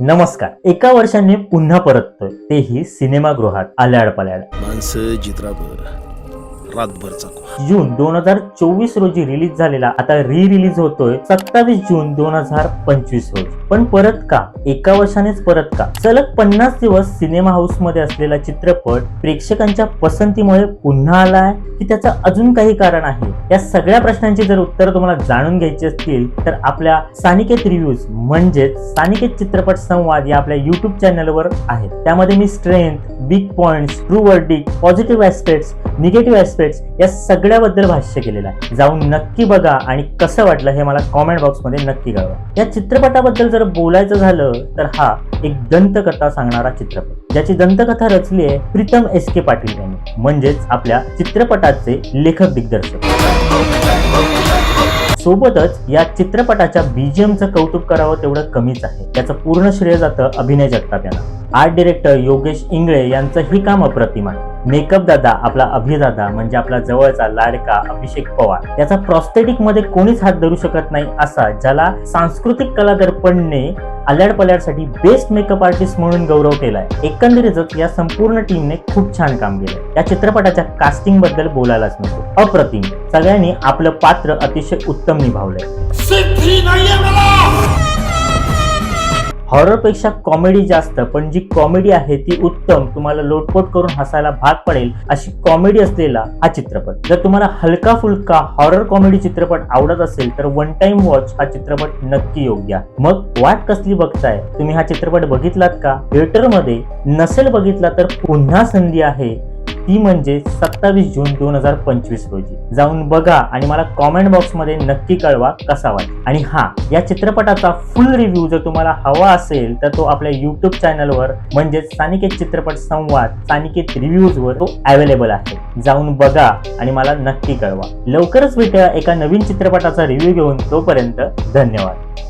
नमस्कार. एका वर्षाने पुन्हा परततोय. तेही सिनेमागृहात आल्याड पल्याड माणसं चित्रावर रातभरचा जून दोन हजार चोवीस रोजी रिलीज झालेला आता री रिलीज होतोय. सत्तावीस जून दोन हजार पंचवीस रोजी. पण परत का? एका वर्षानेच परत का? सलग पन्नास दिवस सिनेमा हाऊसमध्ये असलेला चित्रपट प्रेक्षकांच्या पसंतीमुळे पुन्हा आलाय. की त्याचं अजून काही कारण आहे? या सगळ्या प्रश्नांची जर उत्तर तुम्हाला जाणून घ्यायची असतील तर आपल्या सानिकेत रिव्ह्यूज म्हणजेच सानिकेत चित्रपट संवाद या आपल्या युट्यूब चॅनलवर आहेत. त्यामध्ये मी strength big points true verdict positive aspects negative aspects या सगळ्याबद्दल भाष्य केलेलं आहे. जाऊन नक्की बघा आणि कसं वाटलं हे मला कॉमेंट बॉक्समध्ये नक्की कळवा. या चित्रपटाबद्दल जर बोलायचं झालं तर हा एक दंतकथा सांगणारा चित्रपट. ज्याची दंतकथा रचली आहे प्रीतम एस के पाटील यांनी. म्हणजेच आपल्या चित्रपटाचे लेखक दिग्दर्शक. सोबतच या चित्रपटाच्या बीजीएमचं कौतुक करावं तेवढं कमीच आहे. त्याचं पूर्ण श्रेय जातं अभिनय जगताप यांना. आर्ट डिरेक्टर योगेश इंगळे यांचं ही काम अप्रतिम आहे. मेकअप दादा आपला अभिदादा म्हणजे आपला जवळचा लाडका अभिषेक पवार याचा प्रॉस्थेटिकमध्ये कोणीच हात धरू शकत नाही असा ज्याला सांस्कृतिक कला दर्पणने आल्याड पल्याडसाठी बेस्ट मेकअप आर्टिस्ट म्हणून गौरव केलाय. एकंदरीतच या संपूर्ण टीमने खूप छान काम केलं या चित्रपटाच्या कास्टिंगबद्दल बोलायलाच नको. अप्रतिम. सगळ्यांनी आपलं पात्र अतिशय उत्तम निभावलंय. हॉररपेक्षा कॉमेडी जास्त पण जी कॉमेडी आहे ती उत्तम तुम्हाला लोटपोट करून हसायला भाग पडेल अशी कॉमेडी असलेला हा चित्रपट. जर तुम्हाला हलका फुलका हॉरर कॉमेडी चित्रपट आवडत असेल तर वन टाइम वॉच हा चित्रपट नक्की योग्य आहे. मग वाट कसली बघताय? तुम्ही हा चित्रपट बघितलात का? थिएटरमध्ये नसेल बघितला तर पुन्हा संधी आहे ती म्हणजे सत्तावीस जून दोन हजार पंचवीस रोजी. जाऊन बघा आणि मला कॉमेंट बॉक्समध्ये नक्की कळवा कसा वाटला. आणि हा या चित्रपटाचा फुल रिव्ह्यू जर तुम्हाला हवा असेल तर तो आपल्या युट्यूब चॅनलवर म्हणजेच सानिकेत चित्रपट संवाद सानिकेत रिव्ह्यूजवर तो अवेलेबल आहे. जाऊन बघा आणि मला नक्की कळवा. लवकरच भेटूया एका नवीन चित्रपटाचा रिव्ह्यू घेऊन. तोपर्यंत धन्यवाद.